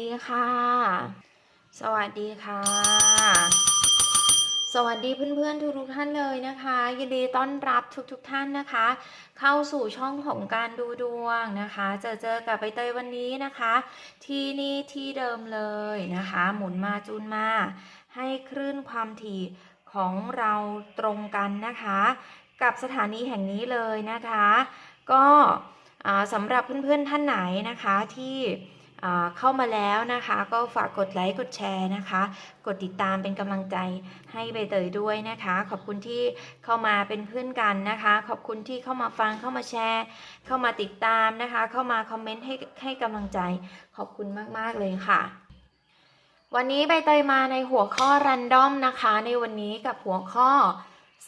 สวัสดีค่ะ สวัสดีค่ะ สวัสดีเพื่อนๆทุกๆท่านเลยนะคะ ยินดีต้อนรับทุกๆท่านนะคะ เข้าสู่ช่องของการดูดวงนะคะ เจอเจอกับใบเตยวันนี้นะคะ ที่นี่ที่เดิมเลยนะคะ หมุนมาจูนมา ให้คลื่นความถี่ของเราตรงกันนะคะ กับสถานีแห่งนี้เลยนะคะ ก็สำหรับเพื่อนๆท่านไหนนะคะที่ เข้ามาแล้วนะคะ ก็ฝากกดไลค์กดแชร์นะคะ กดติดตามเป็นกำลังใจให้ใบเตยด้วยนะคะ ขอบคุณที่เข้ามาเป็นเพื่อนกันนะคะ ขอบคุณที่เข้ามาฟังเข้ามาแชร์ เข้ามาติดตามนะคะ เข้ามาคอมเมนต์ให้ให้กำลังใจ ขอบคุณมากๆเลยค่ะ วันนี้ใบเตยมาในหัวข้อรันดอมนะคะ ในวันนี้กับหัวข้อ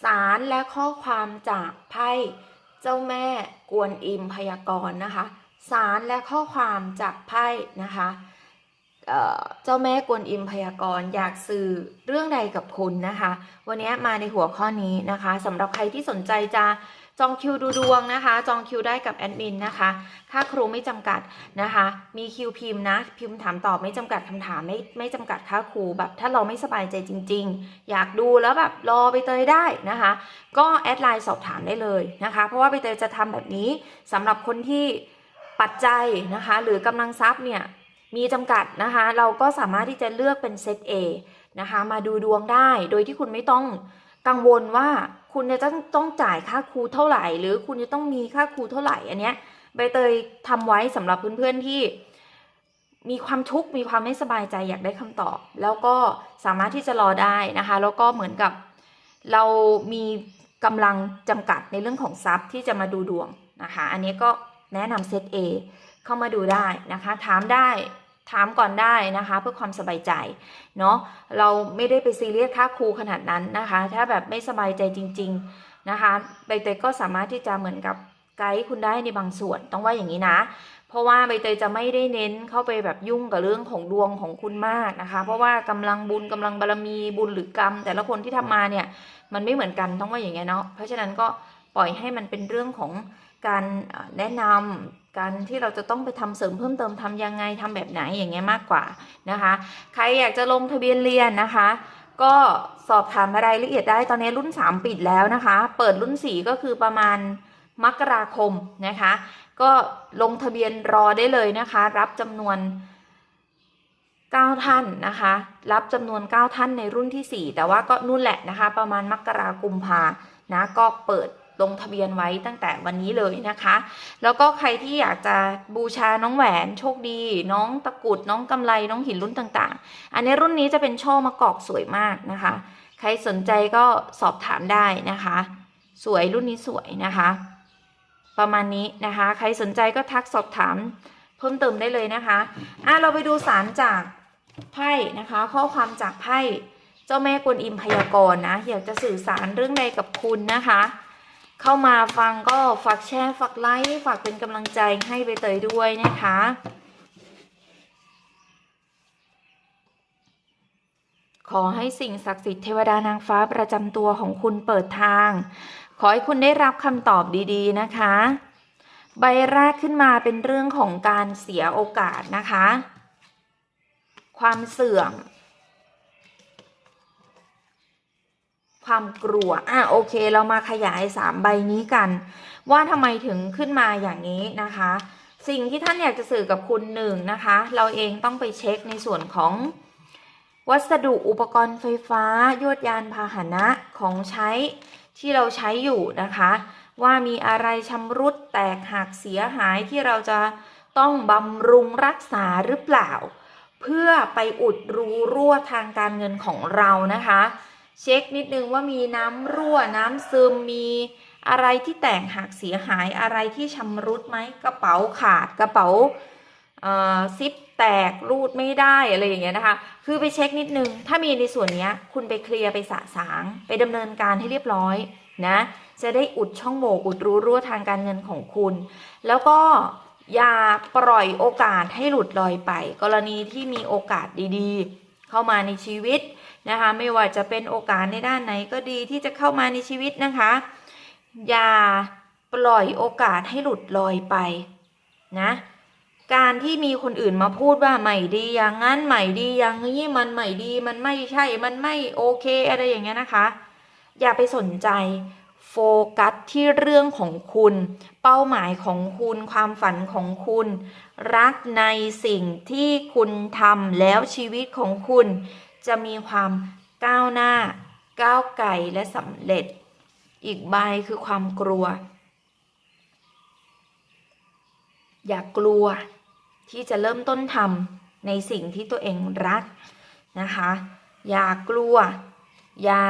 สารและข้อความจากไพ่เจ้าแม่กวนอิมพยากรณ์นะคะ สารและข้อความจากไพ่นะคะเจ้าแม่กวนอิมพยากรณ์อยากสื่อเรื่องใดกับคุณนะคะ วันนี้มาในหัวข้อนี้นะคะสำหรับใครที่สนใจจะจองคิวดูดวงนะคะ จองคิวได้กับแอดมินนะคะ ค่าครูไม่จำกัดนะคะ มีคิวพิมพ์นะ พิมพ์ถามตอบไม่จำกัดคำถามไม่ไม่จำกัดค่าครูแบบ ถ้าเราไม่สบายใจจริง ๆ อยากดูแล้วแบบรอไปเตยได้นะคะ ก็แอดไลน์สอบถามได้เลยนะคะ เพราะว่าใบเตยจะทำแบบนี้สำหรับคนที่ ปัจจัยนะคะหรือกำลังทรัพย์เนี่ยมีจำกัดนะคะ เราก็สามารถที่จะเลือกเป็นเซต A นะคะมาดูดวงได้โดยที่คุณไม่ต้องกังวลว่าคุณจะต้องต้องจ่ายค่าครูเท่าไหร่ หรือคุณจะต้องมีค่าครูเท่าไหร่อันเนี้ยใบเตยทำไว้สำหรับเพื่อนๆที่มีความทุกข์มีความไม่สบายใจอยากได้คำตอบ แล้วก็สามารถที่จะรอได้นะคะ แล้วก็เหมือนกับเรามีกำลังจำกัดในเรื่องของทรัพย์ที่จะมาดูดวงนะคะ อันนี้ก็ แนะนำเซต A เข้ามาดูได้นะคะ ถามได้ถามก่อนได้นะคะเพื่อความสบายใจเนาะเราไม่ได้ไปซีเรียสค่าครูขนาดนั้นนะคะ ถ้าแบบไม่สบายใจจริง ๆนะคะใบเตยก็สามารถที่จะเหมือนกับไกด์คุณได้ในบางส่วนต้องว่าอย่างนี้นะ เพราะว่าใบเตยจะไม่ได้เน้นเข้าไปแบบยุ่งกับเรื่องของดวงของคุณมากนะคะ เพราะว่ากำลังบุญกำลังบารมีบุญหรือกรรม แต่ละคนที่ทำมาเนี่ยมันไม่เหมือนกันต้องว่าอย่างเงี้ยเนาะเพราะฉะนั้นก็ ปล่อยให้มันเป็นเรื่องของการแนะนำการที่เราจะต้องไปทำเสริมเพิ่มเติมทำยังไงทำแบบไหนอย่างเงี้ยมากกว่านะคะ ใครอยากจะลงทะเบียนเรียนนะคะ ก็สอบถามรายละเอียดได้ตอนนี้รุ่น 3 ปิดแล้วนะคะ เปิดรุ่น 4 ก็คือประมาณมกราคมนะคะ ก็ลงทะเบียนรอได้เลยนะคะ รับจำนวน 9 ท่านนะคะ รับจำนวน 9 ท่านในรุ่นที่ 4 แต่ว่าก็นู่นแหละนะคะ ประมาณมกรากุมภานะก็เปิด ลงทะเบียนไว้ตั้งแต่วันนี้เลยนะคะ แล้วก็ใครที่อยากจะบูชาน้องแหวนโชคดี น้องตะกุดน้องกำไรน้องหินรุ่นต่างๆ อันนี้รุ่นนี้จะเป็นช่อมะกอกสวยมากนะคะ ใครสนใจก็สอบถามได้นะคะ สวยรุ่นนี้สวยนะคะ ประมาณนี้นะคะ ใครสนใจก็ทักสอบถามเพิ่มเติมได้เลยนะคะอะเราไปดูสารจากไพ่นะคะ ข้อความจากไพ่เจ้าแม่กวนอิมพยากรณ์นะอยากจะสื่อสารเรื่องใดกับคุณนะคะ เข้ามาฟังก็ฝากแชร์ฝากไลค์ฝากเป็นกำลังใจให้ใบเตยด้วยนะคะขอให้สิ่งศักดิ์สิทธิ์เทวดานางฟ้าประจำตัวของคุณเปิดทาง ขอให้คุณได้รับคำตอบดีๆนะคะ ใบแรกขึ้นมาเป็นเรื่องของการเสียโอกาสนะคะ ความเสื่อม ความกลัว อะโอเค เรามาขยายสามใบนี้กัน ว่าทำไมถึงขึ้นมาอย่างนี้นะคะ สิ่งที่ท่านอยากจะสื่อกับคุณหนึ่งนะคะ เราเองต้องไปเช็คในส่วนของวัสดุอุปกรณ์ไฟฟ้ายวดยานพาหนะของใช้ที่เราใช้อยู่นะคะ ว่ามีอะไรชำรุดแตกหักเสียหายที่เราจะต้องบำรุงรักษาหรือเปล่า เพื่อไปอุดรูรั่วทางการเงินของเรานะคะ เช็คนิดนึงว่ามีน้ำรั่วน้ำซึมมีอะไรที่แตกหักเสียหายอะไรที่ชำรุดไหมกระเป๋าขาดกระเป๋าซิปแตกรูดไม่ได้อะไรอย่างเงี้ยนะคะ คือไปเช็คนิดนึง ถ้ามีในส่วนนี้คุณไปเคลียร์ไปสะสาง ไปดำเนินการให้เรียบร้อยนะ จะได้อุดช่องโหว่อุดรู้รั่วทางการเงินของคุณ แล้วก็อย่าปล่อยโอกาสให้หลุดลอยไป กรณีที่มีโอกาสดีๆ เข้ามาในชีวิตนะคะ ไม่ว่าจะเป็นโอกาสในด้านไหนก็ดีที่จะเข้ามาในชีวิตนะคะ อย่าปล่อยโอกาสให้หลุดลอยไปนะการที่มีคนอื่นมาพูดว่าไม่ดีอย่างนั้นไม่ดีอย่างนี้มันไม่ดีมันไม่ใช่มันไม่โอเคอะไรอย่างเงี้ยนะคะ อย่าไปสนใจ โฟกัสที่เรื่องของคุณ เป้าหมายของคุณความฝันของคุณ รักในสิ่งที่คุณทำแล้วชีวิตของคุณ จะมีความก้าวหน้า ก้าวไกลและสำเร็จ อีกใบคือความกลัว อย่ากลัว ที่จะเริ่มต้นทำในสิ่งที่ตัวเองรักนะคะ อย่ากลัว อย่า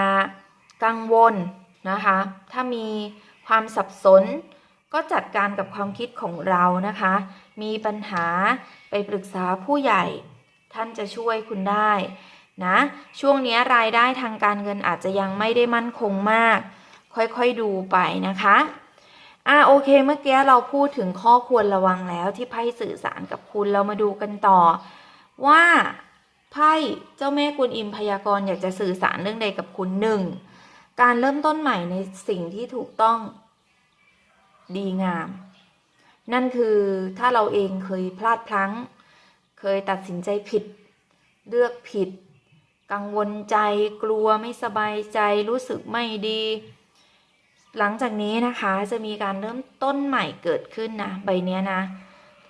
กังวล นะคะ ถ้ามีความสับสนก็จัดการกับความคิดของเรานะคะ มีปัญหาไปปรึกษาผู้ใหญ่ ท่านจะช่วยคุณได้นะ ช่วงนี้รายได้ทางการเงินอาจจะยังไม่ได้มั่นคงมาก ค่อยๆดูไปนะคะอ่าโอเคเมื่อกี้เราพูดถึงข้อควรระวังแล้วที่ไพ่สื่อสารกับคุณเรามาดูกันต่อ ว่าไพ่เจ้าแม่กวนอิมพยากรณ์อยากจะสื่อสารเรื่องใดกับคุณหนึ่ง การเริ่มต้นใหม่ในสิ่งที่ถูกต้องดีงาม นั่นคือถ้าเราเองเคยพลาดพลั้ง เคยตัดสินใจผิด เลือกผิด กังวลใจกลัวไม่สบายใจรู้สึกไม่ดี หลังจากนี้นะคะจะมีการเริ่มต้นใหม่เกิดขึ้นนะใบเนี้ยนะ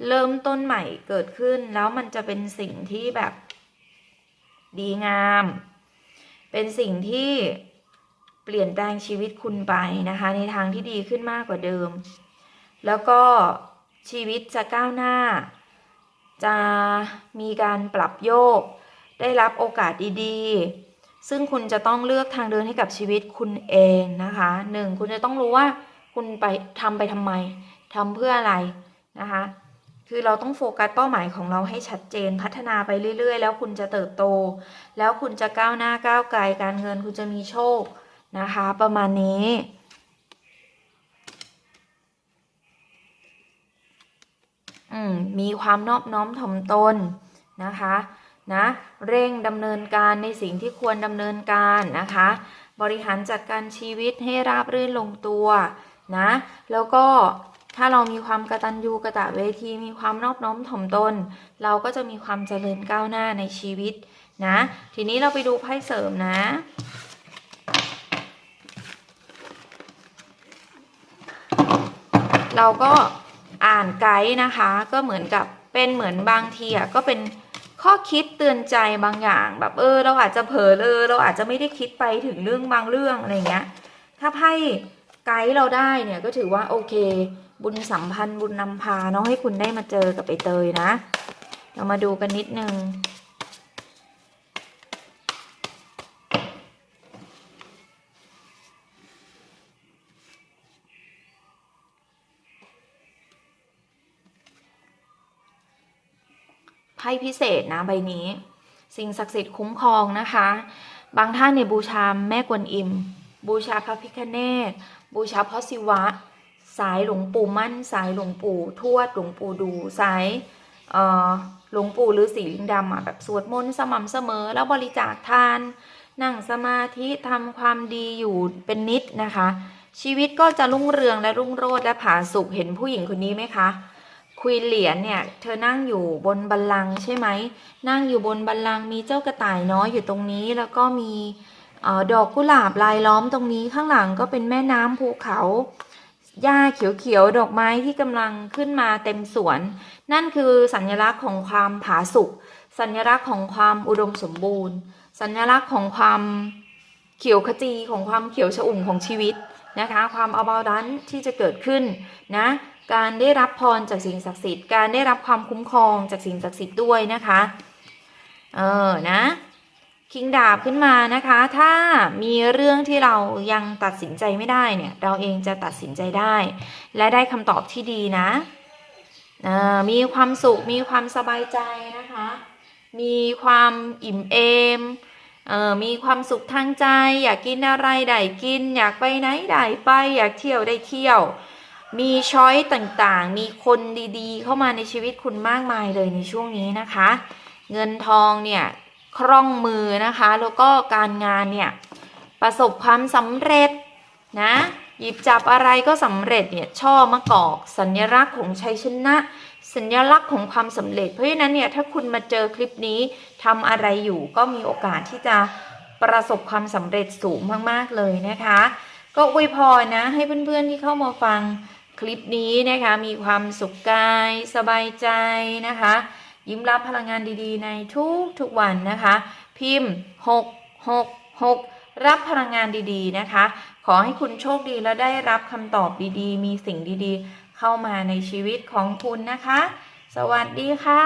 เริ่มต้นใหม่เกิดขึ้นแล้วมันจะเป็นสิ่งที่แบบ ดีงาม เป็นสิ่งที่ เปลี่ยนแปลงชีวิตคุณไปนะคะ ในทางที่ดีขึ้นมากกว่าเดิม แล้วก็ชีวิตจะก้าวหน้า จะมีการปรับโยก ได้รับโอกาสดีๆ ซึ่งคุณจะต้องเลือกทางเดินให้กับชีวิตคุณเองนะคะหนึ่งคุณจะต้องรู้ว่าคุณไปทำไปทำไมทำเพื่ออะไรนะคะคือเราต้องโฟกัสเป้าหมายของเราให้ชัดเจนพัฒนาไปเรื่อยๆ แล้วคุณจะเติบโต แล้วคุณจะก้าวหน้าก้าวไกลการเงินคุณจะมีโชค นะคะ ประมาณนี้มมีความนอบน้อมถ่อมตนนะคะนะเร่งดำเนินการในสิ่งที่ควรดำเนินการนะคะ บริหารจัดการชีวิตให้ราบรื่นลงตัวนะแล้วก็ถ้าเรามีความกระตัญญูกระตะเวที มีความนอบน้อมถ่อมตน เราก็จะมีความเจริญก้าวหน้าในชีวิตนะ ทีนี้เราไปดูไพ่เสริมนะ เราก็อ่านไกด์นะคะ ก็เหมือนกับเป็นเหมือนบางทีอะก็เป็นข้อคิดเตือนใจบางอย่าง แบบเออ เราอาจจะเผลอเลยเราอาจจะไม่ได้คิดไปถึงเรื่องบางเรื่องอะไรเงี้ย ถ้าไพ่ไกด์เราได้เนี่ยก็ถือว่าโอเค บุญสัมพันธ์บุญนำพาเนาะให้คุณได้มาเจอกับไปเตยนะ เรามาดูกันนิดนึง ไพ่พิเศษนะใบนี้ สิ่งศักดิ์สิทธิ์คุ้มครองนะคะ บางท่านเนี่ยบูชาแม่กวนอิม บูชาพระพิฆเนศบูชาพ่อศิวะ สายหลวงปู่มั่น สายหลวงปู่ทวดหลวงปู่ดูสายเอ่อหลวงปู่หรือสีลิงดำอะแบบสวดมนต์สม่ำเสมอ แล้วบริจาคทาน นั่งสมาธิทำความดีอยู่เป็นนิดนะคะ ชีวิตก็จะรุ่งเรืองและรุ่งโรจน์และผาสุกเห็นผู้หญิงคนนี้ไหมคะ ควีนเหรียญเนี่ย เธอนั่งอยู่บนบัลลังก์ใช่ไหม นั่งอยู่บนบัลลังก์มีเจ้ากระต่ายน้อยอยู่ตรงนี้ แล้วก็มีออดอกกุหลาบลายล้อมตรงนี้ข้างหลังก็เป็นแม่น้ำภูเขาหญ้าเขียวๆดอกไม้ที่กำลังขึ้นมาเต็มสวน นั่นคือสัญลักษณ์ของความผาสุกสัญลักษณ์ของความอุดมสมบูรณ์ สัญลักษณ์ของความเขียวขจีของความเขียวชอุ่มของชีวิต นะคะ ความอาบาดันที่จะเกิดขึ้นนะการได้รับพรจากสิ่งศักดิ์สิทธิ์การได้รับความคุ้มครองจากสิ่งศักดิ์สิทธิ์ด้วยนะคะเออนะคิงดาบขึ้นมานะคะ ถ้ามีเรื่องที่เรายังตัดสินใจไม่ได้เนี่ยเราเองจะตัดสินใจได้ และได้คำตอบที่ดีนะออมีความสุขมีความสบายใจนะคะ มีความอิ่มเอม เออมีความสุขทางใจ อยากกินอะไรได้กิน อยากไปไหนได้ไป อยากเที่ยวได้เที่ยว มีช้อยต่างๆ มีคนดีๆ เข้ามาในชีวิตคุณมากมายเลยในช่วงนี้นะคะ เงินทองเนี่ยคล่องมือนะคะ แล้วก็การงานเนี่ยประสบความสำเร็จนะหยิบจับอะไรก็สำเร็จเนี่ยช่อมะกอก สัญลักษณ์ของชัยชนะ สัญลักษณ์ของความสำเร็จ เพราะฉะนั้นเนี่ยถ้าคุณมาเจอคลิปนี้ทำอะไรอยู่ก็มีโอกาสที่จะประสบความสำเร็จสูงมากๆเลยนะคะ ก็อวยพรนะให้เพื่อนๆที่เข้ามาฟังคลิปนี้นะคะมีความสุขกาย สบายใจนะคะ ยิ้มรับพลังงานดีๆ ในทุกทุกๆวันนะคะ พิมพ์ 6 6 6 รับพลังงานดีๆนะคะ ขอให้คุณโชคดีและได้รับคำตอบดีๆ มีสิ่งดีๆ เข้ามาในชีวิตของคุณนะคะ สวัสดีค่ะ